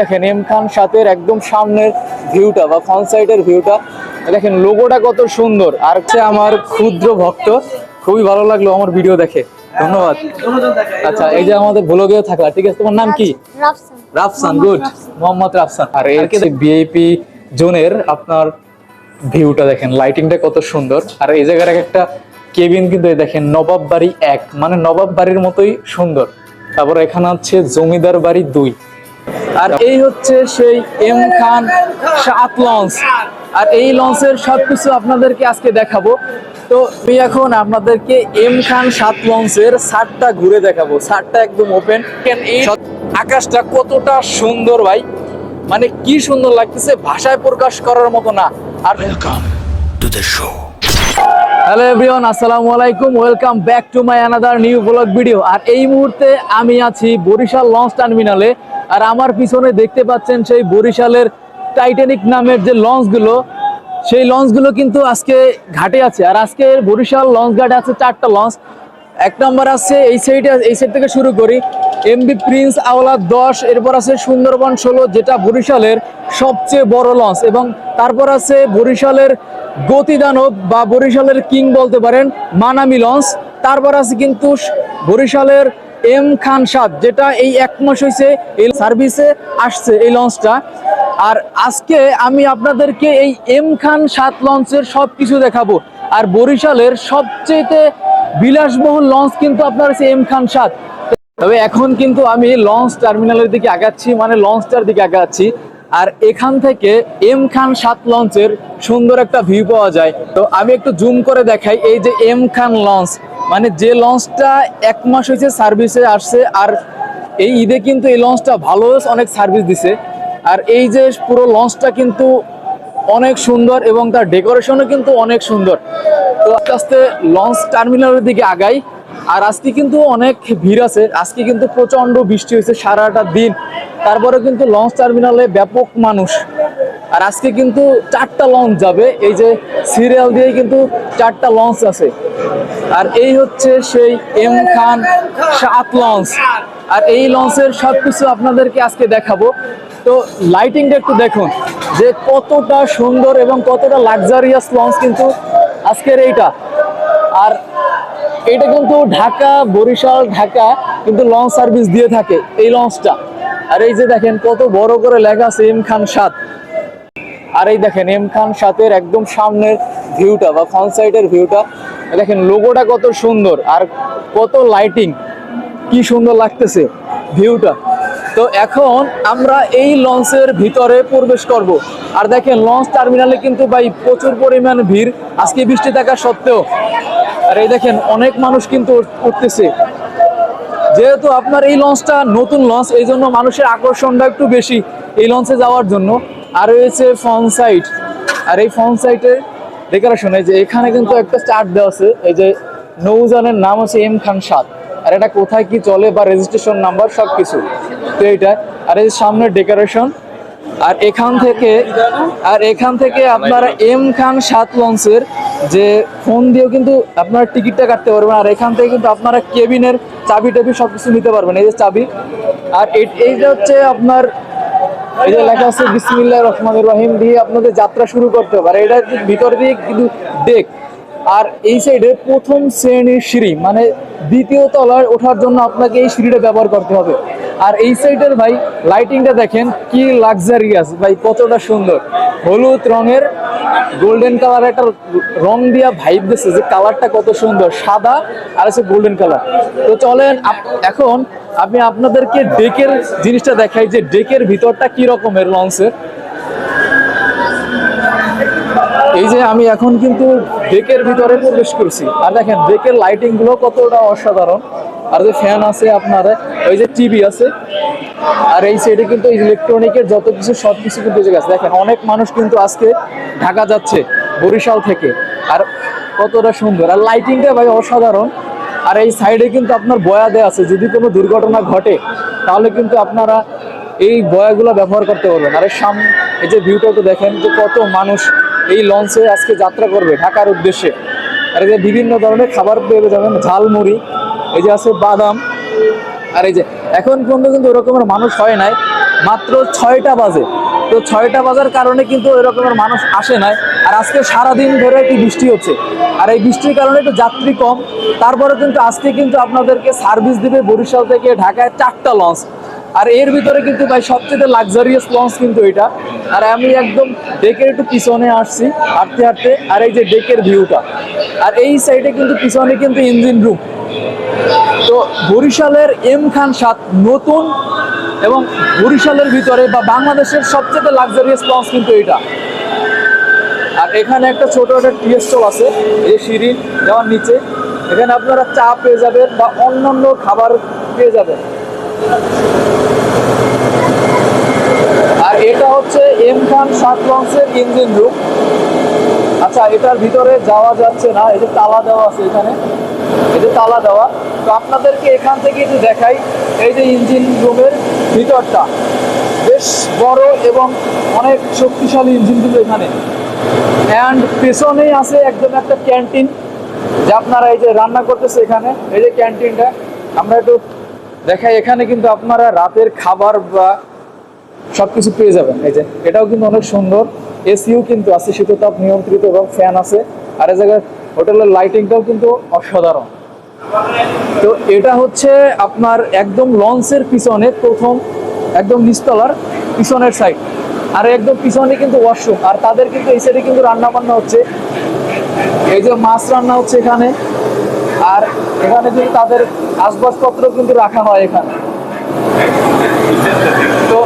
দেখেন এম খান সাতের একদম সামনের ভিউটা বা ফ্রন্ট সাইডের ভিউটা দেখেন লোগোটা কত সুন্দর। আর হচ্ছে আমার ক্ষুদ্র ভক্ত খুবই ভালো লাগল আমার ভিডিও দেখে। ধন্যবাদ। আচ্ছা এই যে আমাদের ব্লগেও থাকলা ঠিক আছে? তোমার নাম কি? রাফসান। গুড মোহাম্মদ রাফসান। আর এর ভিআইপি জোনের আপনার ভিউটা দেখেন লাইটিংটা কত সুন্দর। আর এই জায়গার একটা কেবিন কিন্তু দেখেন নবাব বাড়ি এক। মানে নবাব বাড়ির মতোই সুন্দর। তারপর এখানে হচ্ছে জমিদার বাড়ি দুই। আর এই হচ্ছে সেই এম খান সাত লঞ্চ। আর এই লঞ্চের সবকিছু আপনাদেরকে আজকে দেখাবো। তো আমি এখন আপনাদেরকে এম খান সাত লঞ্চের সারটা ঘুরে দেখাবো। সারটা একদম ওপেন এই আকাশটা কতটা সুন্দর ভাই। মানে কি সুন্দর লাগতেছে ভাষায় প্রকাশ করার মতো না। আর Welcome to the show. Hello everyone আসসালামু আলাইকুম। Welcome back to my another new blog video আর এই মুহূর্তে আমি আছি বরিশাল লঞ্চ টার্মিনালে। আর আমার পিছনে দেখতে পাচ্ছেন সেই বরিশালের টাইটানিক নামের যে লঞ্চগুলো, সেই লঞ্চগুলো কিন্তু আজকে ঘাটে আছে। আর আজকে বরিশাল লঞ্চ ঘাটে আছে চারটা লঞ্চ। এক নম্বর আছে এই সাইডে এই সাইড থেকে শুরু করি। এমবি প্রিন্স আওলা দশ, এরপর আছে সুন্দরবন ষোলো, যেটা বরিশালের সবচেয়ে বড় লঞ্চ। এবং তারপর আছে বরিশালের গতিদানব বা বরিশালের কিং বলতে পারেন, মানামি লঞ্চ। তারপর আছে কিন্তু বরিশালের এম খান সাদ, যেটা এই এক মাস হয়েছে এই সার্ভিসে আসছে এই লঞ্চটা। আর আজকে আমি আপনাদেরকে এই এম খান সাত লঞ্চের সব কিছু দেখাবো। আর বরিশালের সবচেয়ে বিলাসবহুল লঞ্চ কিন্তু আপনার হচ্ছে এম খান সাত তবে এখন কিন্তু আমি লঞ্চ টার্মিনালের দিকে আগাচ্ছি মানে লঞ্চটার দিকে আগাচ্ছি। আর এখান থেকে এম খান সাত লঞ্চের সুন্দর একটা ভিউ পাওয়া যায়। তো আমি একটু জুম করে দেখাই, এই যে এম খান লঞ্চ মানে যে লঞ্চটা এক মাস হয়েছে সার্ভিসে আসছে, আর এই ঈদে কিন্তু এই লঞ্চটা ভালো অনেক সার্ভিস দিছে। আর এই যে পুরো লঞ্চটা কিন্তু অনেক সুন্দর এবং তার ডেকোরেশনও কিন্তু অনেক সুন্দর। তো আস্তে আস্তে লঞ্চ টার্মিনালের দিকে আগাই। আর আজকে কিন্তু অনেক ভিড় আছে। আজকে কিন্তু প্রচণ্ড বৃষ্টি হয়েছে সারাটা দিন। তারপরে কিন্তু লঞ্চ টার্মিনালে ব্যাপক মানুষ। আর আজকে কিন্তু চারটা লঞ্চ যাবে। এই যে সিরিয়াল দিয়ে কিন্তু চারটা লঞ্চ আছে। আর এই হচ্ছে সেই এম খান সাত লঞ্চ। আর এই লঞ্চের সব কিছু আপনাদেরকে আজকে দেখাবো। তো লাইটিংটা একটু দেখুন যে কতটা সুন্দর এবং কতটা লাক্সারিয়াস লঞ্চ কিন্তু আজকের এইটা। আর এটা কিন্তু ঢাকা, বরিশাল, ঢাকা কিন্তু লঞ্চ সার্ভিস দিয়ে থাকে এই লঞ্চটা আর এই যে দেখেন, কত বড় করে লেখা আছে এম খান সাত। আর এই দেখেন এম খান সাতের একদম সামনের ভিউটা বা ফ্রন্ট সাইডের ভিউটা দেখেন লোগোটা কত সুন্দর আর কত লাইটিং কি সুন্দর লাগতেছে ভিউটা তো এখন আমরা এই লঞ্চের ভিতরে প্রবেশ করব। আর দেখেন, লঞ্চ টার্মিনালে কিন্তু ভাই প্রচুর পরিমাণ ভিড়। আজকে বৃষ্টি থাকা সত্ত্বেও। আর এই দেখেন, অনেক মানুষ কিন্তু উঠতেছে। যেহেতু আপনার এই লঞ্চটা নতুন লঞ্চ, এই জন্য মানুষের আকর্ষণটা একটু বেশি এই লঞ্চে যাওয়ার জন্য। আর রয়েছে ফ্রন্ট সাইট আর এই ফ্রন্ট সাইডে ডেকোরেশন এই যে এখানে কিন্তু একটা চার্ট দেওয়া আছে, এই যে নৌজানের নাম হচ্ছে এম খান সাত। আর এটা কোথায় কি চলে বা রেজিস্ট্রেশন নাম্বার সব কিছু তো এইটা আর এই সামনের ডেকোরেশন আর এখান থেকে, আর এখান থেকে আপনারা এম খান সাত লঞ্চের যে ফোন দিয়েও কিন্তু আপনারা টিকিটটা কাটতে পারবেন, আর এখান থেকে কিন্তু আপনারা কেবিনের চাবি টাবি সব কিছু নিতে পারবেন, এই যে চাবি। আর এই- এইটা হচ্ছে আপনার, এই যে লেখা আছে বিসমিল্লাহ রহমান রহিম দিয়ে আপনাদের যাত্রা শুরু করতে হবে, আর এটা ভিতর দিয়ে কিন্তু ডেক আর এই সাইডে প্রথম শ্রেণির সিঁড়ি মানে দ্বিতীয় তলায় ওঠার জন্য আপনাকে এই সিঁড়িটা ব্যবহার করতে হবে। আর এই সাইডের ভাই লাইটিংটা দেখেন, কি লাক্সারিয়াস ভাই, কতটা সুন্দর। হলুদ রঙের গোল্ডেন কালার একটা রং দিয়া ভাইব দিচ্ছে যে কালারটা কত সুন্দর। সাদা আর আছে গোল্ডেন কালার তো চলেন এখন আমি আপনাদেরকে ডেকের জিনিসটা দেখাই যে ডেকের ভিতরটা কি রকমের লঞ্চের। এই যে আমি এখন কিন্তু ডেকের ভিতরে প্রবেশ করছি। আর দেখেন ডেকের লাইটিংগুলো কতটা অসাধারণ। আর যে ফ্যান আছে আপনার ওই যে টিভি আছে। আর এই সাইডে কিন্তু ইলেকট্রনিকের যত কিছু, সব কিছু কিন্তু আছে। দেখেন, অনেক মানুষ কিন্তু আজকে ঢাকা যাচ্ছে, বরিশাল থেকে। আর কতটা সুন্দর। আর লাইটিংটা ভাই অসাধারণ। আর এই সাইডে কিন্তু আপনার বয়া দেয়া আছে। যদি কোনো দুর্ঘটনা ঘটে, তাহলে কিন্তু আপনারা এই বয়াগুলো ব্যবহার করতে পারবেন। আর সামনে এই যে ভিউটা তো দেখেন যে কত মানুষ এই লঞ্চে আজকে যাত্রা করবে ঢাকার উদ্দেশ্যে। আর এই যে বিভিন্ন ধরনের খাবার পেয়ে যাবেন। ঝালমুড়ি, এই যে আছে বাদাম। আর এই যে, এখন পর্যন্ত কিন্তু ওরকমের মানুষ হয় নাই, মাত্র ছয়টা বাজে। তো ছয়টা বাজার কারণে কিন্তু ওই রকমের মানুষ আসে নাই। আর আজকে সারাদিন ধরে একটু বৃষ্টি হচ্ছে। আর এই বৃষ্টির কারণে একটু যাত্রী কম। তারপরে কিন্তু আজকে কিন্তু আপনাদেরকে সার্ভিস দিবে বরিশাল থেকে ঢাকায় চারটা লঞ্চ আর এর ভিতরে কিন্তু ভাই সবচেয়ে লাক্সারিয়াস লঞ্চ কিন্তু এটা। আর আমি একদম ডেকের একটু পিছনে আসছি, হাঁটতে হাঁটতে। আর এই যে ডেকের ভিউটা আর এই সাইডে কিন্তু পিছনে কিন্তু ইঞ্জিন রুম তো বরিশালের এম খান সাত নতুন এবং বরিশালের ভিতরে বা বাংলাদেশের সবচেয়ে লাক্সারিয়াস লঞ্চ কিন্তু এটা আর এখানে একটা ছোট একটা টি স্টল আছে, এই সিঁড়ি যাওয়ার নিচে। এখানে আপনারা চা পেয়ে যাবেন বা অন্যান্য খাবার পেয়ে যাবেন। আর এটা হচ্ছে এম খান সাত লঞ্চের ইঞ্জিন রুম আচ্ছা এটার ভিতরে যাওয়া যাচ্ছে না, এই যে তালা দেওয়া আছে এখানে। এই যে তালা দেওয়া, তো আপনাদেরকে এখান থেকে একটু দেখাই, এই যে ইঞ্জিন রুমের ভিতরটা। বেশ বড় এবং অনেক শক্তিশালী ইঞ্জিন কিন্তু এখানে। অ্যান্ড পেছনেই আছে একদম একটা ক্যান্টিন, যে আপনারা এই যে রান্না করতেছে এখানে, এই যে ক্যান্টিনটা, আমরা একটু দেখাই, এখানে কিন্তু আপনারা রাতের খাবার বা সবকিছু পেয়ে যাবেন। এই যে, এটাও কিন্তু অনেক সুন্দর। এসিও কিন্তু আছে শীততাপ নিয়ন্ত্রিত এবং ফ্যান আছে। আর এই জায়গায় হোটেলের লাইটিংটাও কিন্তু অসাধারণ। তো এটা হচ্ছে আপনার একদম লঞ্চের পিছনে প্রথম, একদম নিচতলার পিছনের সাইড আর একদম পিছনে কিন্তু ওয়াশরুম আর তাদের কিন্তু এই সাইডে কিন্তু রান্না বান্না হচ্ছে। এই যে মাছ রান্না হচ্ছে এখানে। আর এখানে কিন্তু তাদের আসবাবপত্র কিন্তু রাখা হয় এখানে। তো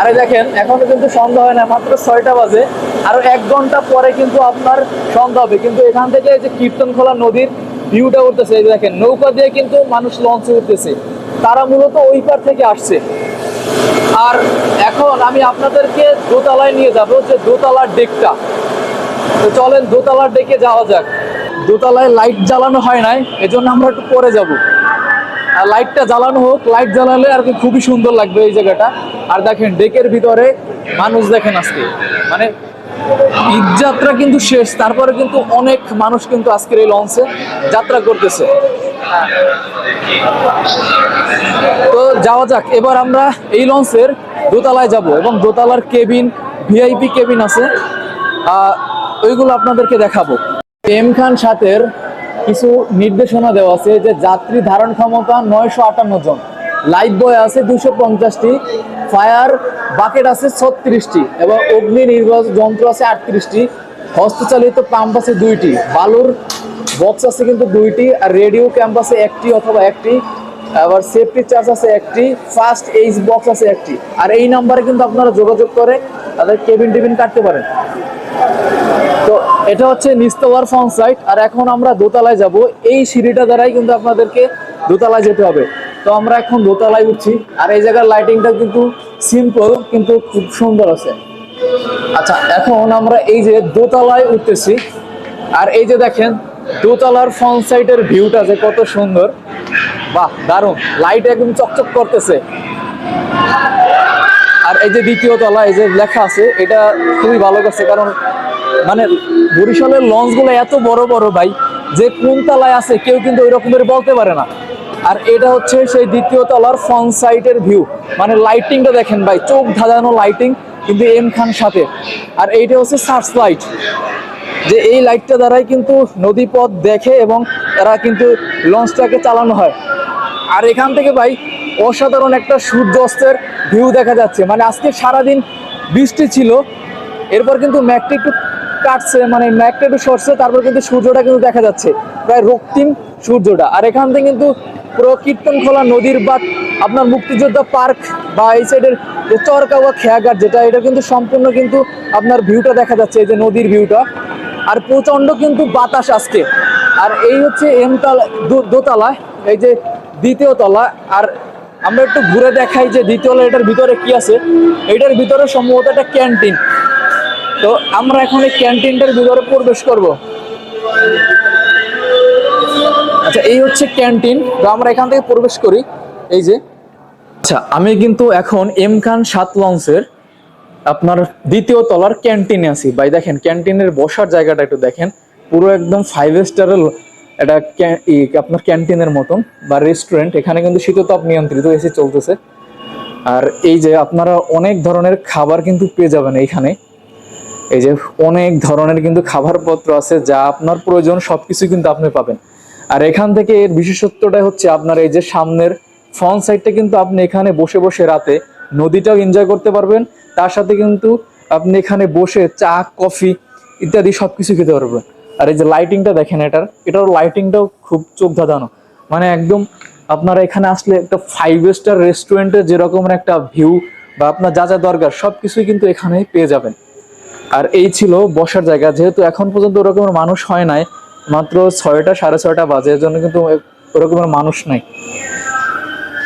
আরে দেখেন, এখনও কিন্তু সন্ধ্যা হয় না, মাত্র ছয়টা বাজে। আরও এক ঘণ্টা পরে কিন্তু আপনার সন্ধ্যা হবে। কিন্তু এখান থেকে যে কীর্তনখোলা নদীর ভিউটা উঠতেছে, এই দেখেন, নৌকা দিয়ে কিন্তু মানুষ লঞ্চে উঠতেছে। তারা মূলত ওই পার থেকে আসছে। আর এখন আমি আপনাদেরকে দোতলায় নিয়ে যাব, যে দোতলার ডেকটা। তো চলেন দোতলার ডেকে যাওয়া যাক। দোতলায় লাইট জ্বালানো হয় নাই, এজন্য আমরা একটু পরে যাব। আর লাইটটা জ্বালানো হোক লাইট জ্বালালে আর কি খুবই সুন্দর লাগবে এই জায়গাটা। আর দেখেন, ডেকের ভিতরে মানুষ দেখেন আজকে। মানে ঈদ যাত্রা কিন্তু শেষ, তারপরে কিন্তু অনেক মানুষ কিন্তু আজকের এই লঞ্চে যাত্রা করতেছে। তো যাওয়া যাক, এবার আমরা এই লঞ্চের দোতলায় যাব এবং দোতলার কেবিন, ভিআইপি কেবিন আছে। ওইগুলো আপনাদেরকে দেখাবো। এম খান সাথের কিছু নির্দেশনা দেওয়া আছে যে যাত্রী ধারণ ক্ষমতা নয়শো আটান্ন জন। লাইফ বয় আছে দুশো পঞ্চাশটি ফায়ার বাকেট আছে ছত্রিশটি এবং অগ্নি নির্বাচ যন্ত্র আছে আটত্রিশটি। হস্তচালিত পাম্প আছে দুইটি, বালুর বক্স আছে কিন্তু দুইটি আর রেডিও ক্যাম্প আছে একটি অথবা একটি। আবার সেফটি চার্জ আছে একটি ফার্স্ট এইচ বক্স আছে একটি। আর এই নাম্বারে কিন্তু আপনারা যোগাযোগ করে তাদের কেবিন টেবিন কাটতে পারেন। তো এটা হচ্ছে নিস্তলার ফ্রন্ট সাইড আর এখন আমরা দোতলায় যাব। এই সিঁড়িটা দ্বারাই কিন্তু আপনাদেরকে দোতলায় যেতে হবে। তো আমরা এখন দোতলায় উঠছি। আর এই জায়গার লাইটিংটা কিন্তু সিম্পল কিন্তু খুব সুন্দর আছে। আচ্ছা এখন আমরা এই যে দোতলায় উঠতেছি। আর এই যে দেখেন, দোতলার ফ্রন্ট সাইডের ভিউটা যে কত সুন্দর। বাহ, দারুণ। লাইট একদম চকচক করতেছে। আর এই যে দ্বিতীয় তলা এই যে লেখা আছে, এটা খুবই ভালো করছে। কারণ মানে বরিশালের লঞ্চগুলো এত বড় বড় ভাই, যে কোন তলায় আছে কেউ কিন্তু ওই রকমের বলতে পারে না। আর এটা হচ্ছে সেই দ্বিতীয় তলার ফ্রন্ট সাইডের ভিউ মানে লাইটিংটা দেখেন ভাই, চোখ ধাঁধানো লাইটিং কিন্তু এম খান সাথে। আর এইটা হচ্ছে সার্চ লাইট যে এই লাইটটা দ্বারাই কিন্তু নদীপথ দেখে এবং তারা কিন্তু লঞ্চটাকে চালানো হয়। আর এখান থেকে ভাই, অসাধারণ একটা সূর্য অস্তের ভিউ দেখা যাচ্ছে। মানে আজকে সারাদিন বৃষ্টি ছিল, এরপর কিন্তু ম্যাকটা একটু কাটছে মানে ম্যাকটা একটু সরছে, তারপর কিন্তু সূর্যটা কিন্তু দেখা যাচ্ছে। প্রায় রক্তিম সূর্যটা। আর এখান থেকে কিন্তু কীর্তনখোলা নদীর বাদ আপনার মুক্তিযোদ্ধা পার্ক বা এই সাইডের যে চরকাওয়া খেয়াঘাট যেটা, এটা কিন্তু সম্পূর্ণ কিন্তু আপনার ভিউটা দেখা যাচ্ছে, এই যে নদীর ভিউটা। আর প্রচণ্ড কিন্তু বাতাস আজকে। আর এই হচ্ছে এমতলা দোতলা, এই যে দ্বিতীয় তলা। আর আমরা একটু ঘুরে দেখাই যে দ্বিতীয় এটার ভিতরে কি আছে। এটার ভিতরে সম্ভবত একটা ক্যান্টিন। তো আমরা এখন এই ক্যান্টিনটার ভিতরে প্রবেশ করব। আচ্ছা এই হচ্ছে ক্যান্টিন। তো আমরা এখান থেকে প্রবেশ করি। এই যে। আচ্ছা আমি কিন্তু এখন এম খান সাত লঞ্চের আপনার দ্বিতীয় তলার ক্যান্টিনে আছি। ভাই, দেখেন, ক্যান্টিনের বসার জায়গাটা একটু দেখেন। পুরো একদম ফাইভ স্টারের এটা আপনার ক্যান্টিনের মতন বা রেস্টুরেন্ট এখানে কিন্তু শীততাপ নিয়ন্ত্রিত এসে চলতেছে। আর এই যে আপনারা অনেক ধরনের খাবার কিন্তু পেয়ে যাবেন এইখানে। এই যে অনেক ধরনের কিন্তু খাবারপত্র আছে যা আপনার প্রয়োজন, সবকিছু কিন্তু আপনি পাবেন। আর এখান থেকে এর বিশেষত্বটা হচ্ছে আপনার এই যে সামনের ফ্রন্ট সাইডটা কিন্তু আপনি এখানে বসে বসে রাতে নদীটাও এনজয় করতে পারবেন। তার সাথে কিন্তু আপনি এখানে বসে চা, কফি ইত্যাদি সবকিছু খেতে পারবেন। আর এই যে লাইটিংটা দেখেন এটার এটার লাইটিংটাও খুব চোখ ধাঁধানো মানে একদম আপনারা এখানে আসলে একটা ফাইভ স্টার রেস্টুরেন্টের যেরকম একটা ভিউ বা আপনার যা যা দরকার সবকিছুই কিন্তু এখানে পেয়ে যাবেন। আর এই ছিল বসার জায়গা। যেহেতু এখন পর্যন্ত ওরকমের মানুষ হয় নাই মাত্র ছয়টা, সাড়ে ছয়টা বাজে, এর জন্য কিন্তু ওরকমের মানুষ নাই।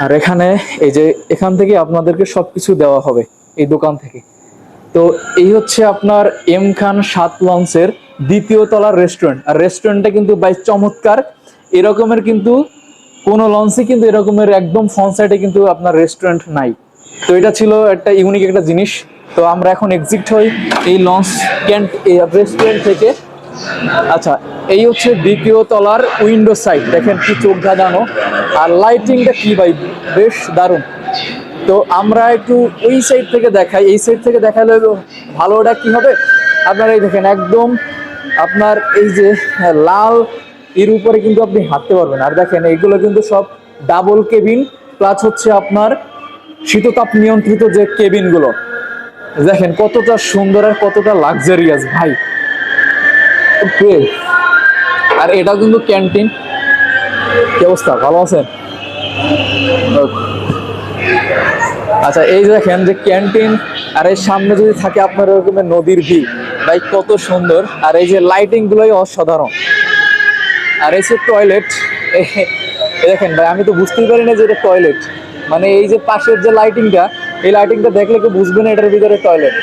আর এখানে এই যে এখান থেকে আপনাদেরকে সবকিছু দেওয়া হবে, এই দোকান থেকে। তো এই হচ্ছে আপনার এম খান সাত লঞ্চের দ্বিতীয় তলার রেস্টুরেন্ট। আর রেস্টুরেন্টটা কিন্তু বাই চমৎকার। এরকমের কিন্তু কোনো লঞ্চে কিন্তু এরকমের একদম ফ্রন্ট সাইডে কিন্তু আপনার রেস্টুরেন্ট নাই। তো এটা ছিল একটা ইউনিক একটা জিনিস। তো আমরা এখন এক্সিট হই এই লঞ্চ ক্যান্ট রেস্টুরেন্ট থেকে। আচ্ছা এই হচ্ছে দ্বিতীয় তলার উইন্ডো সাইড দেখেন কি চোখ ধাঁধানো আর লাইটিংটা কি ভাই? বেশ দারুণ। তো আমরা একটু ওই সাইড থেকে দেখাই। এই সাইড থেকে দেখালে ভালো ওটা কি হবে? আপনারা এই দেখেন একদম আপনার এই যে লাল, এর উপরে কিন্তু আপনি হাঁটতে পারবেন। আর দেখেন এইগুলো কিন্তু সব ডাবল কেবিন প্লাস হচ্ছে আপনার শীততাপ নিয়ন্ত্রিত যে কেবিনগুলো দেখেন কতটা সুন্দর আর কতটা লাক্সারিয়াস ভাই। আর এটাও কিন্তু ক্যান্টিন কি অবস্থা? ভালো আছেন? আচ্ছা এই দেখেন যে ক্যান্টিন আর এর সামনে যদি থাকে আপনার ওরকমের নদীর ভিউ ভাই কত সুন্দর। আর এই যে লাইটিং গুলোই অসাধারণ। আর এই যে টয়লেট দেখেন ভাই, আমি তো বুঝতেই পারি না যে এটা টয়লেট মানে এই যে পাশের যে লাইটিংটা এই লাইটিংটা দেখলে কেউ বুঝবে না এটার ভিতরে টয়লেট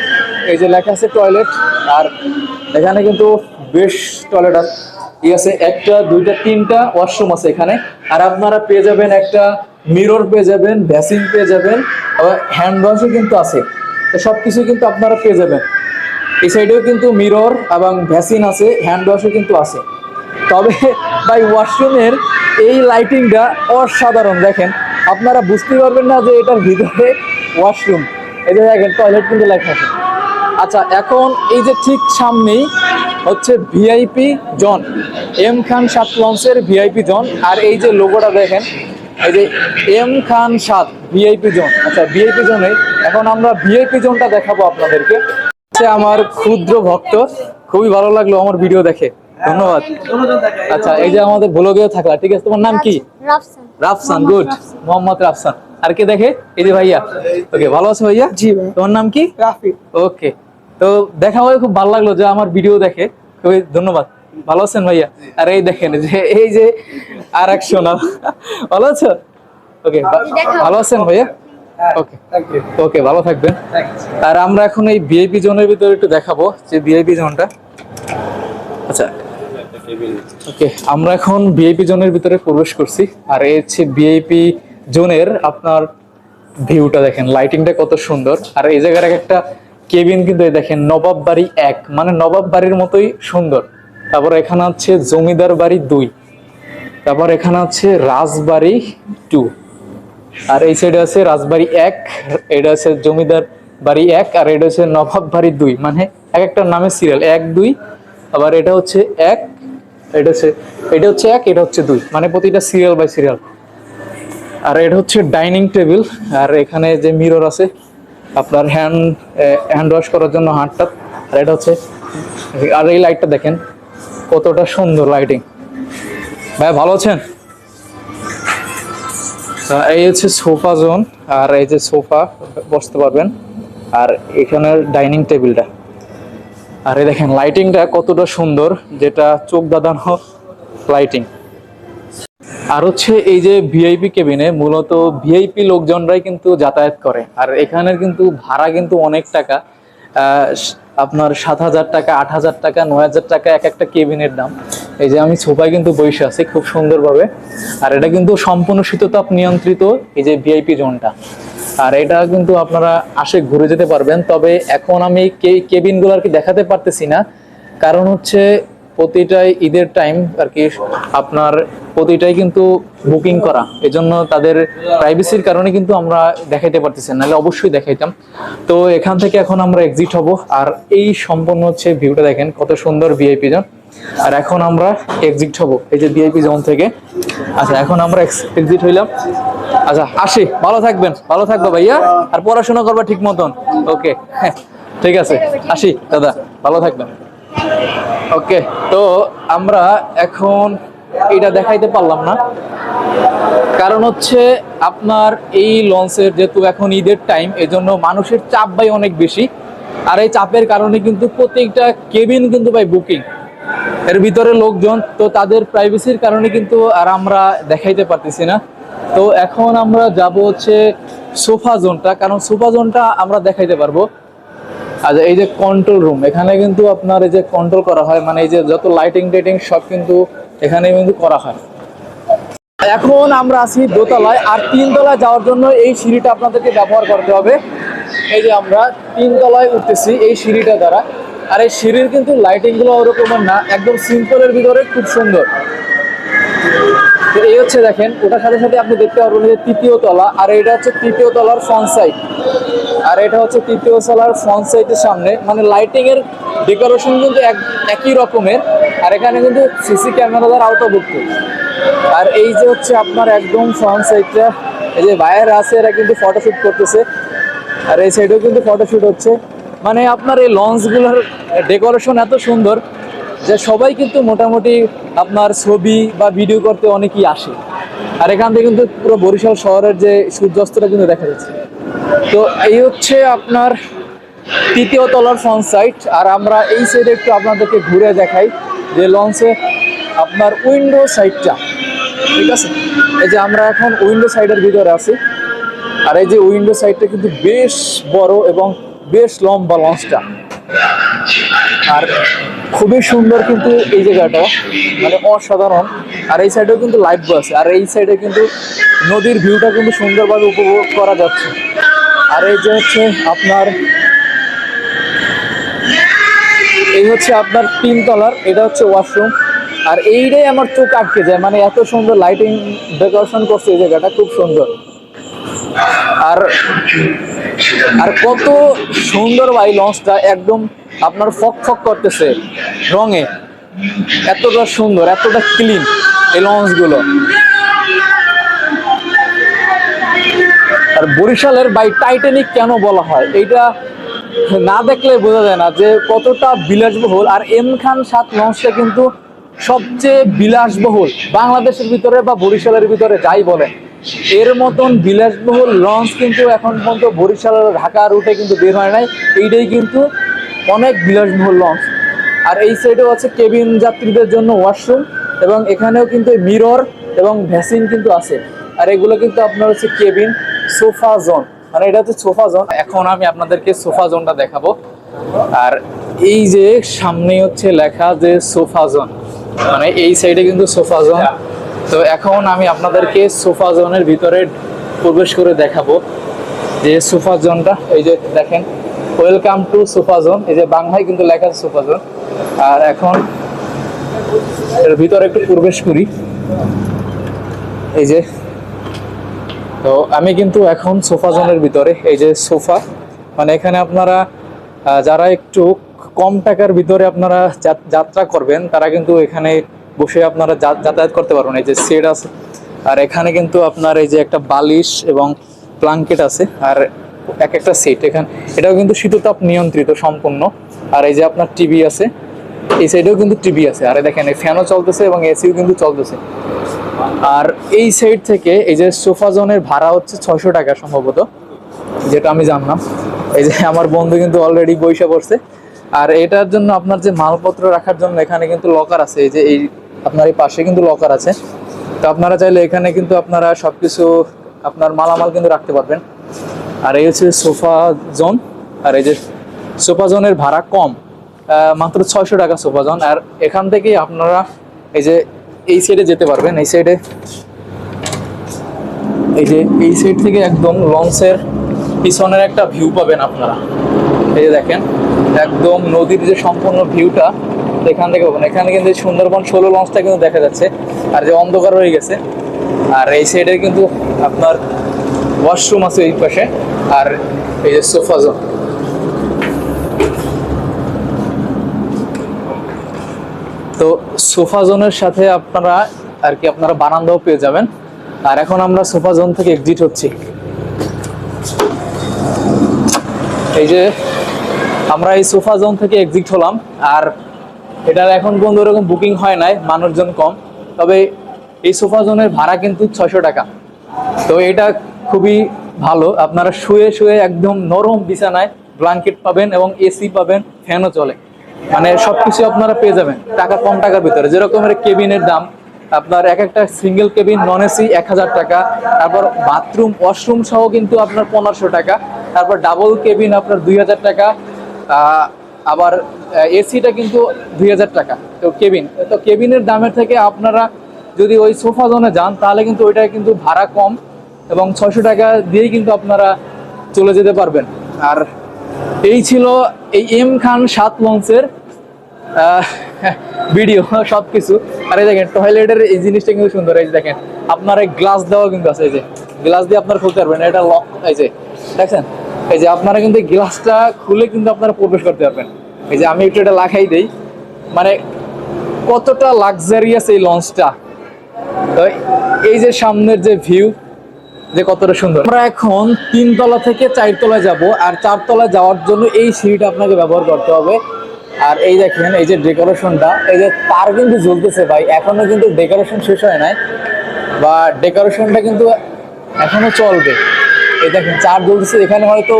এই যে লেখা আছে টয়লেট আর এখানে কিন্তু বেশ টয়লেট ঠিক আছে, একটা, দুইটা, তিনটা ওয়াশরুম আছে এখানে। আর আপনারা পেয়ে যাবেন একটা মিরর পেয়ে যাবেন ভ্যাসিন পেয়ে যাবেন, আবার হ্যান্ড ওয়াশও কিন্তু আছে। তো সব কিছু কিন্তু আপনারা পেয়ে যাবেন। এই সাইডেও কিন্তু মিরর এবং ভ্যাসিন আছে হ্যান্ড ওয়াশও কিন্তু আছে। তবে ভাই ওয়াশরুমের এই লাইটিংটা অসাধারণ, দেখেন। আপনারা বুঝতে পারবেন না যে এটার ভিতরে ওয়াশরুম এই যে দেখেন টয়লেট কিন্তু লেখা আছে। আচ্ছা এখন এই যে ঠিক সামনেই হচ্ছে ভিআইপি জন এম খান সাত লঞ্চের ভিআইপি জন আর এই যে লোগোটা দেখেন এই যে এম খান সাত ভিআইপি জোন আচ্ছা ভিআইপি জোনে এখন আমরা ভিআইপি জোনটা দেখাবো আপনাদেরকে। হচ্ছে আমার ক্ষুদ্র ভক্ত। খুবই ভালো লাগল আমার ভিডিও দেখে। ধন্যবাদ। আচ্ছা এই যে আমাদের ব্লগেও থাকলা ঠিক আছে? তোমার নাম কি? রাফসান। রাফসান গুড মোহাম্মদ রাফসান। আর কে দেখে? এই যে ভাইয়া। ওকে ভালো আছো ভাইয়া? জি তোমার নাম কি? রাফি। ওকে তো দেখা হয়ে খুব ভালো লাগল যে আমার ভিডিও দেখে। খুবই ধন্যবাদ। ভালো আছেন ভাইয়া? আর এই দেখেন যে এই যে আর এক সোনা। ভালো আছো? ওকে ভালো আছেন ভাইয়া? ওকে থ্যাংক ওকে ভালো থাকবেন। আর আমরা এখন এই ভিআইপি জোনের ভিতরে একটু দেখাবো যে ভিআইপি জোনটা। আচ্ছা। ওকে আমরা এখন ভিআইপি জোনের ভিতরে প্রবেশ করছি। আর এই হচ্ছে ভিআইপি জোনের আপনার ভিউটা দেখেন লাইটিংটা কত সুন্দর। আর এই জায়গার এক একটা কেবিন কিন্তু এই দেখেন, নবাব বাড়ি এক মানে নবাব বাড়ির মতোই সুন্দর। তারপর এখানে আছে জমিদার বাড়ি দুই, তারপর এখানে আছে রাজবাড়ি টু। আর এই সাইডে আছে রাজবাড়ি এক, এটা আছে জমিদার বাড়ি এক, আর এটা হচ্ছে নবাব বাড়ি দুই মানে এক একটা নামে সিরিয়াল এক, দুই, আবার এটা হচ্ছে এক, এটা হচ্ছে এটা হচ্ছে এক, এটা হচ্ছে দুই মানে প্রতিটা সিরিয়াল বাই সিরিয়াল আর এটা হচ্ছে ডাইনিং টেবিল আর এখানে যে মিরর আছে আপনার হ্যান্ড হ্যান্ড ওয়াশ করার জন্য হাতটা, আর এটা হচ্ছে, আর এই লাইটটা দেখেন, কতটা সুন্দর লাইটিং ভাই, ভালো আছেন? এই হচ্ছে সোফা জোন আর এই যে সোফা বসতে পারবেন, আর এখানের ডাইনিং টেবিলটা আর এই দেখেন লাইটিংটা কতটা সুন্দর, যেটা চোখ দাদানো লাইটিং আর হচ্ছে এই যে ভিআইপি কেবিনে মূলত ভিআইপি লোকজনরাই কিন্তু যাতায়াত করে। আর এখানের কিন্তু ভাড়া কিন্তু অনেক টাকা। আপনার সাত হাজার টাকা, আট হাজার টাকা, নয় হাজার টাকা এক একটা কেবিনের দাম। এই যে আমি সোফায় কিন্তু বসে আছি খুব সুন্দরভাবে। আর এটা কিন্তু সম্পূর্ণ শীততাপ নিয়ন্ত্রিত এই যে ভিআইপি জোনটা আর এটা কিন্তু আপনারা আসে ঘুরে যেতে পারবেন। তবে এখন আমি কেবিনগুলো আর কি দেখাতে পারতেছি না। কারণ হচ্ছে প্রতিটাই ঈদের টাইম আর কি আপনার প্রতিটাই কিন্তু বুকিং করা। এজন্য তাদের প্রাইভেসির কারণে কিন্তু আমরা দেখাইতে পারতেছি নাহলে অবশ্যই দেখাইতাম। তো এখান থেকে এখন আমরা এক্সিট হব। আর এই সম্পূর্ণ হচ্ছে ভিউটা দেখেন, কত সুন্দর ভিআইপি জন। আর এখন আমরা এক্সিট হব। এই যে ভিআইপি জোন থেকে। আচ্ছা এখন আমরা এক্সিট হইলাম। আচ্ছা আসি। ভালো থাকবেন। ভালো থাকব ভাইয়া। আর পড়াশোনা করবা ঠিক মতন। ওকে হ্যাঁ ঠিক আছে। আসি, দাদা। ভালো থাকবেন। ওকে, তো আমরা এখন এটা দেখাইতে পারলাম না। কারণ হচ্ছে আপনার এই লঞ্চের যেহেতু এখন ঈদের টাইম এজন্য মানুষের চাপ ভাই অনেক বেশি। আর এই চাপের কারণে কিন্তু প্রত্যেকটা কেবিন কিন্তু ভাই বুকিং এর ভিতরে লোকজন, তো তাদের প্রাইভেসির কারণে কিন্তু আর আমরা দেখাইতে পারতেছি না। তো এখন আমরা যাব হচ্ছে সোফা জোনটা কারণ সোফা জোনটা আমরা দেখাইতে পারব। আচ্ছা এই যে কন্ট্রোল রুম এখানে কিন্তু আপনার এই যে কন্ট্রোল করা হয় মানে এই যে যত লাইটিং টাইটিং সব কিন্তু এখানে কিন্তু করা হয়। এখন আমরা আছি দোতলায়, আর তিনতলায় যাওয়ার জন্য এই সিঁড়িটা আপনাদেরকে ব্যবহার করতে হবে। এই যে আমরা তিনতলায় উঠতেছি এই সিঁড়িটা দ্বারা, আর এই সিঁড়ির কিন্তু লাইটিংগুলো ওরকমের না, একদম সিম্পলের ভিতরে খুব সুন্দর। এই হচ্ছে দেখেন, ওটার সাথে সাথে আপনি দেখতে পারবেন যে তৃতীয় তলা, আর এটা হচ্ছে তৃতীয় তলার ফ্রন্ট সাইড আর এটা হচ্ছে তৃতীয় তলার ফ্রন্ট সাইডের সামনে। মানে লাইটিং এর ডেকোরেশন কিন্তু এক- একই রকমের, আর এখানে কিন্তু সিসি ক্যামেরা দ্বারা আওতাভুক্ত আর এই যে হচ্ছে আপনার একদম ফ্রন্ট সাইডটা এই যে বাইরে আছে, এরা কিন্তু ফটোশুট করতেছে। আর এই সাইডেও কিন্তু ফটোশুট হচ্ছে। মানে আপনার এই লঞ্চগুলোর ডেকোরেশন এত সুন্দর যে সবাই কিন্তু মোটামুটি আপনার ছবি বা ভিডিও করতে অনেকেই আসে। আর এখান থেকে কিন্তু পুরো বরিশাল শহরের যে সূর্যাস্তটা কিন্তু দেখা যাচ্ছে। তো এই হচ্ছে আপনার তৃতীয় তলার ফ্রন্ট সাইড আর আমরা এই সাইডে একটু আপনাদেরকে ঘুরে দেখাই যে লঞ্চে আপনার উইন্ডো সাইডটা ঠিক আছে? এই যে আমরা এখন উইন্ডো সাইডের ভিতরে আছি। আর এই যে উইন্ডো সাইডটা কিন্তু বেশ বড় এবং বেশ লম্বা লঞ্চটা আর খুবই সুন্দর কিন্তু এই জায়গাটা মানে অসাধারণ। আর এই সাইডেও কিন্তু লাইট আছে। আর এই সাইডে কিন্তু নদীর ভিউটা কিন্তু সুন্দরভাবে উপভোগ করা যাচ্ছে। আর এই যে হচ্ছে আপনার, এই হচ্ছে আপনার তিন তলার এটা হচ্ছে ওয়াশরুম আর এইটাই আমার চোখ আটকে যায় মানে এত সুন্দর লাইটিং ডেকোরেশন করছে এই জায়গাটা, খুব সুন্দর। আর আর কত সুন্দর ভাই লঞ্চটা একদম আপনার ফক ফক করতেছে রঙে। এতটা সুন্দর, এতটা ক্লিন এই লঞ্চগুলো আর বরিশালের বাই টাইটানিক কেন বলা হয়? এইটা না দেখলে বোঝা যায় না যে কতটা বিলাসবহুল। আর এম খান সাত লঞ্চটা কিন্তু সবচেয়ে বিলাসবহুল, বাংলাদেশের ভিতরে বা বরিশালের ভিতরে যাই বলে এর মতন বিলাসবহুল লঞ্চ কিন্তু এখন পর্যন্ত বরিশাল ঢাকা রুটে কিন্তু বের হয় নাই। এইটাই কিন্তু অনেক বিলাসবহুল লঞ্চ আর এই সাইডেও আছে কেবিন যাত্রীদের জন্য ওয়াশরুম এবং এখানেও কিন্তু মিরর এবং ভ্যাসিন কিন্তু আছে। আর এগুলো কিন্তু আপনার হচ্ছে কেবিন সোফা জোন মানে এটা হচ্ছে সোফা জোন এখন আমি আপনাদেরকে সোফা জোনটা দেখাবো। আর এই যে সামনে হচ্ছে লেখা যে সোফা জোন মানে এই সাইডে কিন্তু সোফা জোন তো এখন আমি আপনাদেরকে সোফা জোনের ভিতরে প্রবেশ করে দেখাবো। যে সোফা জোনটা এই যে দেখেন ওয়েলকাম টু সোফা জোন এই যে বাংলায় কিন্তু লেখা আছে সোফা জোন আর এখন এর ভিতরে একটু প্রবেশ করি। এই যে, তো আমি কিন্তু এখন সোফা জোনের ভিতরে। এই যে সোফা মানে এখানে আপনারা যারা একটু কম টাকার ভিতরে আপনারা যাত্রা করবেন, তারা কিন্তু এখানে বসে আপনারা যাতায়াত করতে পারবেন। এই যে সেট আছে। আর এখানে কিন্তু আপনার এই যে একটা বালিশ এবং প্লাঙ্কেট আছে। আর এক একটা সেট এখানে এটাও কিন্তু শীততাপ নিয়ন্ত্রিত, সম্পূর্ণ। আর এই যে আপনার টিভি আছে, এই সাইডেও কিন্তু টিভি আছে। আর দেখেন, এই ফ্যানও চলতেছে এবং এসিও কিন্তু চলতেছে। আর এই সাইড থেকে এই যে সোফা জোনের ভাড়া হচ্ছে ছয়শো টাকা সম্ভবত, যেটা আমি জানলাম। এই যে আমার বন্ধু কিন্তু অলরেডি বৈশা পড়ছে। আর এটার জন্য আপনার যে মালপত্র রাখার জন্য এখানে কিন্তু লকার আছে। এই যে এই আপনার এই পাশে কিন্তু লকার আছে। তো আপনারা চাইলে এখানে কিন্তু আপনারা সব কিছু আপনার মালামাল কিন্তু রাখতে পারবেন। আর এই হচ্ছে সোফা জোন, আর এই যে সোফা জোনের ভাড়া কম মাত্র ছয়শো টাকা সোফা জোন। আর এখান থেকেই আপনারা এই যে এই সাইডে যেতে পারবেন, এই সাইডে এই যে এই সাইড থেকে একদম লঞ্চের পিছনের একটা ভিউ পাবেন আপনারা। এই যে দেখেন, একদম নদীর যে সম্পূর্ণ ভিউটা এখান থেকে পাবেন। এখানে কিন্তু সুন্দরবন ষোলো লঞ্চটা কিন্তু দেখা যাচ্ছে, আর যে অন্ধকার হয়ে গেছে। আর এই সাইডে কিন্তু আপনার ওয়াশরুম আছে এই পাশে, আর এই যে সোফা জোন। তো সোফা জোনের সাথে আপনারা আর কি আপনারা বারান্দাও পেয়ে যাবেন। আর এখন আমরা সোফা জোন থেকে এক্সিট হচ্ছি। এই যে আমরা এই সোফা জোন থেকে এক্সিট হলাম, আর এটার এখন পর্যন্ত এরকম বুকিং হয় নাই, মানুষজন কম। তবে এই সোফা জোনের ভাড়া কিন্তু ছশো টাকা। তো এটা খুবই ভালো। আপনারা শুয়ে শুয়ে একদম নরম বিছানায় ব্ল্যাঙ্কেট পাবেন এবং এসি পাবেন ফ্যানও চলে। মানে সবকিছু আপনারা পেয়ে যাবেন, টাকা কম টাকার ভিতরে। যেরকমের কেবিনের দাম, আপনার এক একটা সিঙ্গেল কেবিন নন এসি এক হাজার টাকা, তারপর বাথরুম ওয়াশরুম সহ কিন্তু আপনার পনেরোশো টাকা, তারপর ডাবল কেবিন আপনার দুই হাজার টাকা আবার এসিটা কিন্তু দুই হাজার টাকা। তো কেবিন তো কেবিনের দামের থেকে আপনারা যদি ওই সোফা জোনে যান, তাহলে কিন্তু ওইটা কিন্তু ভাড়া কম। এবং ছয়শো টাকা দিয়েই কিন্তু আপনারা চলে যেতে পারবেন। আর এই ছিল এই এম খান সাত লঞ্চের ভিডিও সব কিছু আর এই দেখেন, টয়লেটের এই জিনিসটা কিন্তু সুন্দর। এই দেখেন, আপনার এই গ্লাস দেওয়া কিন্তু আছে, এই যে। গ্লাস দিয়ে আপনারা খুলতে পারবেন, এটা লক এই যে, দেখছেন? এই যে আপনারা কিন্তু গ্লাসটা খুলে কিন্তু আপনারা প্রবেশ করতে পারবেন। এই যে আমি একটু এটা লাগাই দেই। মানে কতটা লাক্সারিয়াস এই লঞ্চটা। তো এই যে সামনের যে ভিউ যে কতটা সুন্দর। আমরা এখন তিনতলা থেকে চারতলায় যাব আর চারতলায় যাওয়ার জন্য এই সিঁড়িটা আপনাকে ব্যবহার করতে হবে। আর এই দেখেন, এই যে ডেকোরেশনটা, এই যে তার কিন্তু জ্বলতেছে ভাই, এখনও কিন্তু ডেকোরেশন শেষ হয় নাই। বা ডেকোরেশনটা কিন্তু এখনও চলবে। এই দেখেন, চার জ্বলতেছে, এখানে হয়তো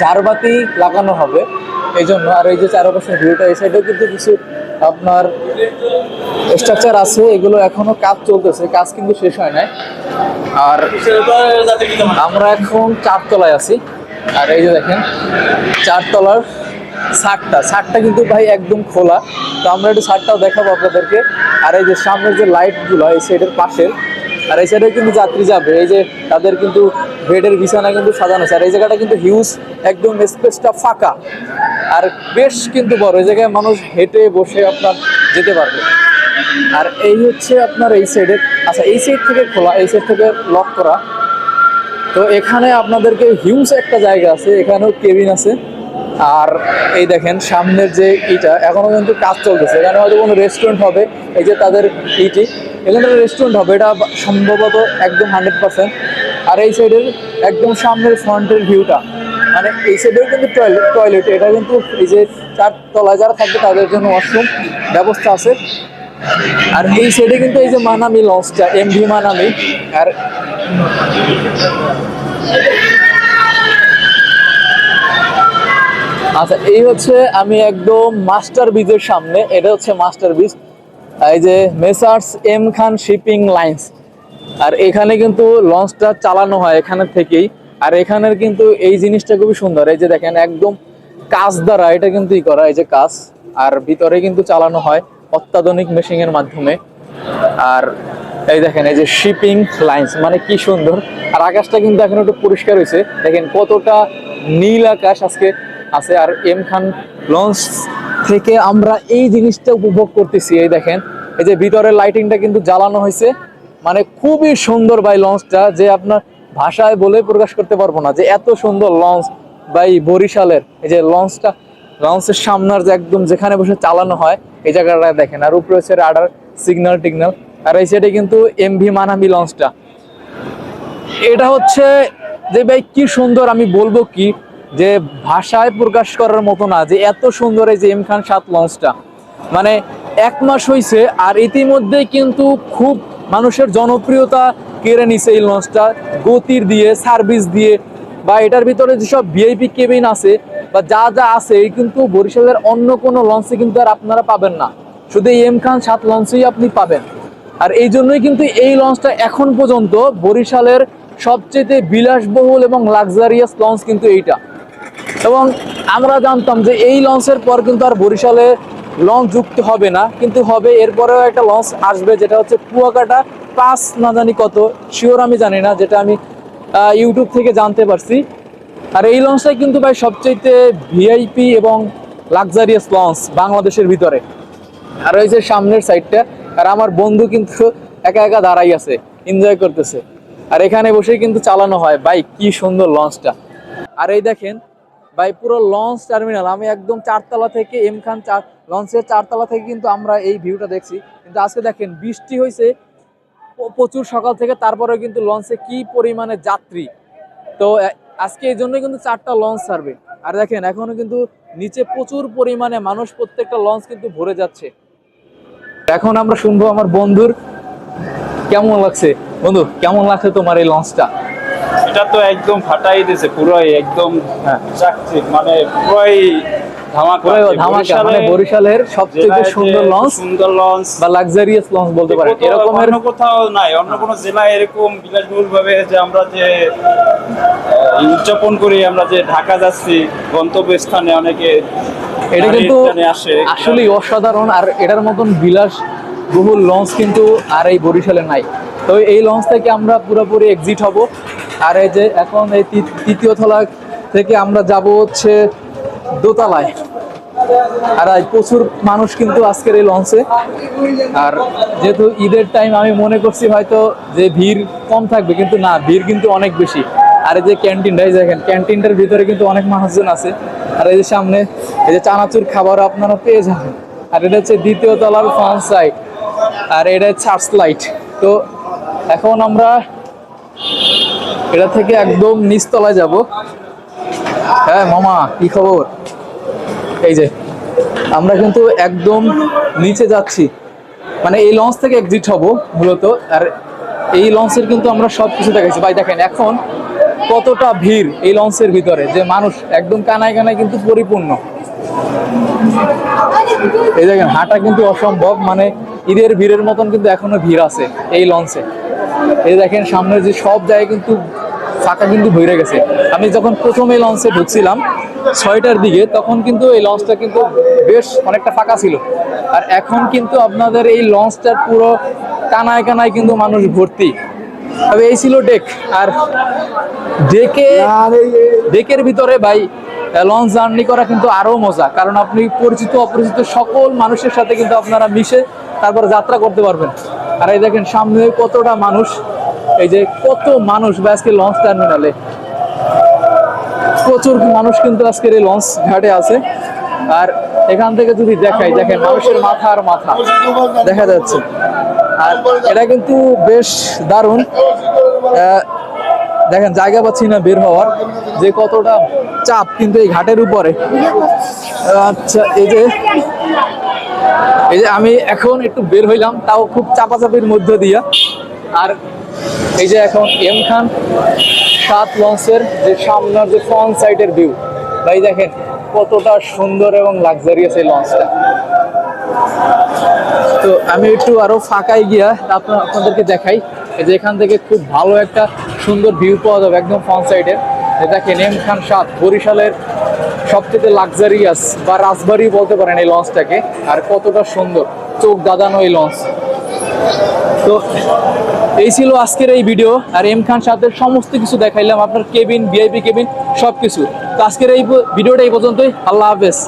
ঝাড়বাতি লাগানো হবে। এই জন্য আর এই যে চারপাশের ভিউটা, এই সাইডেও কিন্তু কিছু আপনার স্ট্রাকচার আছে, এগুলো এখনও কাজ চলতেছে, কাজ কিন্তু শেষ হয় নাই। আর আমরা এখন চারতলায় আছি। আর এই যে দেখেন, চারতলার ছাদটা ছাদটা কিন্তু ভাই একদম খোলা। তো আমরা একটু ছাদটাও দেখাবো আপনাদেরকে। আর এই যে সামনের যে লাইটগুলো এই সাইডের পাশের আর এই সাইডে কিন্তু যাত্রী যাবে। এই যে তাদের কিন্তু বেডের বিছানা কিন্তু সাজানো আছে। আর এই জায়গাটা কিন্তু হিউজ একদম স্পেসটা ফাঁকা। আর বেশ কিন্তু বড়। এই জায়গায় মানুষ হেঁটে বসে আপনার যেতে পারবে। আর এই হচ্ছে আপনার এই সাইডের আচ্ছা এই সাইড থেকে খোলা, এই সাইড থেকে লক করা। তো এখানে আপনাদেরকে হিউজ একটা জায়গা আছে। এখানেও কেবিন আছে। আর এই দেখেন, সামনের যে ইটা এখনও কিন্তু কাজ চলতেছে। এখানে হয়তো কোনো রেস্টুরেন্ট হবে। এই যে তাদের ইটি। এখানে রেস্টুরেন্ট হবে, এটা সম্ভবত একদম হান্ড্রেড পার্সেন্ট আর এই সাইডের একদম সামনের ফ্রন্টের ভিউটা মানে এই সাইডেও কিন্তু টয়লেট টয়লেট এটা কিন্তু এই যে চার তলায় যারা থাকবে তাদের জন্য ওয়াশরুম ব্যবস্থা আছে। আর এই সাইডে কিন্তু এই যে মানামি লঞ্চটা এম ভি মানামি, আর আচ্ছা এই হচ্ছে আমি একদম মাস্টার ব্রিজের সামনে, এটা হচ্ছে মাস্টার ব্রিজ এই যে Messrs M Khan shipping lines আর এখানে কিন্তু লঞ্চটা চালানো হয় এখানে থেকেই। আর এখানের কিন্তু এই জিনিসটা খুবই সুন্দর। এই যে দেখেন, একদম কাজ দ্বারা এটা কিন্তু ই করা, এই যে কাজ। আর ভিতরে কিন্তু চালানো হয় অত্যাধুনিক মেশিং এর মাধ্যমে। আর এই দেখেন, এই যে শিপিং লাইন্স মানে কি সুন্দর। আর আকাশটা কিন্তু এখন একটু পরিষ্কার হয়েছে। দেখেন কতটা নীল আকাশ আজকে আছে। আর এম খান লঞ্চ থেকে আমরা এই জিনিসটা উপভোগ করতেছি, এই দেখেন। এই যে ভিতরের লাইটিংটা কিন্তু জ্বালানো হয়েছে। মানে খুবই সুন্দর ভাই লঞ্চটা, যে আপনার ভাষায় বলে প্রকাশ করতে পারব না, যে এত সুন্দর লঞ্চ ভাই বরিশালের। এই যে লঞ্চটা, লঞ্চের সামনের যে একদম যেখানে বসে চালানো হয়, এই জায়গাটা দেখেন। আর উপরে হচ্ছে রাডার সিগন্যাল টিগনাল আর এই সাইডে কিন্তু এমভি মানামি লঞ্চটা। এটা হচ্ছে যে ভাই কি সুন্দর, আমি বলব কি যে ভাষায় প্রকাশ করার মতো না, যে এত সুন্দর এই যে এম খান সাত লঞ্চটা। মানে এক মাস হয়েছে আর ইতিমধ্যে কিন্তু খুব মানুষের জনপ্রিয়তা কেড়ে নিছে এই লঞ্চটা। গতির দিয়ে সার্ভিস দিয়ে, বা এটার ভিতরে যেসব ভিআইপি কেবিন আছে, বা যা যা আছে কিন্তু বরিশালের অন্য কোনো লঞ্চে কিন্তু আর আপনারা পাবেন না। শুধু এই এম খান সাত লঞ্চেই আপনি পাবেন। আর এই জন্যই কিন্তু এই লঞ্চটা এখন পর্যন্ত বরিশালের সবচেয়ে বিলাসবহুল এবং লাক্সারিয়াস লঞ্চ কিন্তু এইটা। এবং আমরা জানতাম যে এই লঞ্চের পর কিন্তু আর বরিশালে লঞ্চ যুক্ত হবে না, কিন্তু হবে। এরপরেও একটা লঞ্চ আসবে, যেটা হচ্ছে কুয়াকাটা, পাঁচ না জানি কত শিওর আমি জানি না, যেটা আমি ইউটিউব থেকে জানতে পারছি। আর এই লঞ্চটাই কিন্তু ভাই সবচেয়ে ভিআইপি এবং লাক্সারিয়াস লঞ্চ বাংলাদেশের ভিতরে। আর ওই যে সামনের সাইডটা আর আমার বন্ধু কিন্তু একা একা দাঁড়াই আছে এনজয় করতেছে। আর এখানে বসেই কিন্তু চালানো হয়। ভাই, কি সুন্দর লঞ্চটা। আর এই দেখেন ভাই, পুরো লঞ্চ টার্মিনাল আমি একদম চারতলা থেকে এম খান চার লঞ্চের চারতলা থেকে কিন্তু আমরা এই ভিউটা দেখছি। কিন্তু আজকে দেখেন, বৃষ্টি হয়েছে প্রচুর সকাল থেকে তারপরে কিন্তু লঞ্চে কি পরিমাণে যাত্রী। তো আজকে এই জন্যই কিন্তু চারটা লঞ্চ ছাড়বে আর দেখেন, এখনও কিন্তু নিচে প্রচুর পরিমাণে মানুষ প্রত্যেকটা লঞ্চ কিন্তু ভরে যাচ্ছে। এখন আমরা শুনব আমার বন্ধুর, কেমন লাগছে? বন্ধু, কেমন লাগছে তোমার এই লঞ্চটা এটা তো একদম ফাটাই দিয়েছে পুরোই একদম হ্যাঁ। চাকচিক মানে পুরোই মানে বরিশালের সবচেয়ে সুন্দর লঞ্চ সুন্দর লঞ্চ বা লাক্সারিয়াস লঞ্চ বলতে পারেন। এরকমের অন্য কোথাও নাই অন্য কোনো জেলায় এরকম বিলাসবহুল ভাবে যে আমরা যে উদযাপন করি আমরা যে ঢাকা যাচ্ছি গন্তব্য স্থানে অনেকে এটা কিন্তু টানে আসলেই অসাধারণ আর এটার মতন বিলাস বহু লঞ্চ কিন্তু আর এই বরিশালে নাই। তো এই লঞ্চ থেকে আমরা পুরোপুরি এক্সিট হব। আর এই যে এখন এই তৃতীয় তলা থেকে আমরা যাব হচ্ছে দোতলায়। আর প্রচুর মানুষ কিন্তু আজকের এই লঞ্চে। আর যেহেতু ঈদের টাইম আমি মনে করছি হয়তো যে ভিড় কম থাকবে, কিন্তু না, ভিড় কিন্তু অনেক বেশি। আর এই যে ক্যান্টিনটা এই দেখেন ক্যান্টিনটার ভিতরে কিন্তু অনেক মানুষজন আছে। আর এই যে সামনে, এই যে চানাচুর খাবার আপনারা পেয়ে যাবেন। আর এটা হচ্ছে দ্বিতীয় তলার ফ্রন্ট সাইড আর এটা চার্চ লাইট তো এখন আমরা এটা থেকে একদম নিচতলায় যাব। হ্যাঁ মামা, কি খবর? এই যে, আমরা কিন্তু একদম নিচে যাচ্ছি। মানে এই লঞ্চ থেকে এক্সিট হব মূলত, আর এই লঞ্চের কিন্তু আমরা সব কিছু দেখাচ্ছি ভাই, দেখেন, এখন কতটা ভিড় এই লঞ্চের ভিতরে, যে মানুষ একদম কানায় কানায় কিন্তু পরিপূর্ণ। এই দেখেন, হাঁটা কিন্তু অসম্ভব মানে ঈদের ভিড়ের মতন কিন্তু এখনও ভিড় আছে এই লঞ্চে। এই দেখেন সামনে যে সব জায়গায় কিন্তু ফাঁকা কিন্তু ভরে গেছে। আমি যখন প্রথম এই লঞ্চে ঢুকছিলাম ছয়টার দিকে তখন কিন্তু এই লঞ্চটা কিন্তু বেশ অনেকটা ফাঁকা ছিল। আর এখন কিন্তু আপনাদের এই লঞ্চটার পুরো কানায় কানায় কিন্তু মানুষ ভর্তি। তবে এই ছিল ডেক আর ডেকে ডেকের ভিতরে ভাই লঞ্চ জার্নি করা কিন্তু আরও মজা। কারণ আপনি পরিচিত অপরিচিত সকল মানুষের সাথে কিন্তু আপনারা মিশে তারপর যাত্রা করতে পারবেন। আর এই দেখেন, সামনে কতটা মানুষ, এই যে কত মানুষ বা আজকে লঞ্চ টার্মিনালে প্রচুর মানুষ কিন্তু আজকের এই লঞ্চ ঘাটে আছে। আর এখান থেকে যদি দেখাই, দেখেন, মানুষের মাথা আর মাথা, দেখা যাচ্ছে। আর এটা কিন্তু বেশ দারুণ। দেখেন, জায়গা পাচ্ছি না বের হওয়ার, যে কতটা চাপ কিন্তু এই ঘাটের উপরে। আচ্ছা এই যে এই যে আমি এখন একটু বের হইলাম, তাও খুব চাপাচাপির মধ্য দিয়া। আর এই যে এখন এম খান, সাত লঞ্চের যে সামনের যে ফ্রন্ট সাইডের ভিউ ভাই দেখেন কতটা সুন্দর এবং লাক্সারিয়াস এই লঞ্চটা। তো আমি একটু আরও ফাঁকায় গিয়া আপনার আপনাদেরকে দেখাই, এই যে এখান থেকে খুব ভালো একটা সুন্দর ভিউ পাওয়া যাবে একদম ফ্রন্ট সাইডের দেখেন এম খান সাত, বরিশালের সবচেয়ে লাক্সারিয়াস বা রাজবাড়ি বলতে পারেন এই লঞ্চটাকে। আর কতটা সুন্দর। চোখ দাদানো এই লঞ্চ। তো এই ছিল আজকের এই ভিডিও আর এম খান সাহেবের সমস্ত কিছু দেখাইলাম। আপনার কেবিন, ভিআইপি কেবিন সব কিছু তো আজকের এই ভিডিওটা এই পর্যন্তই। আল্লাহ হাফেজ।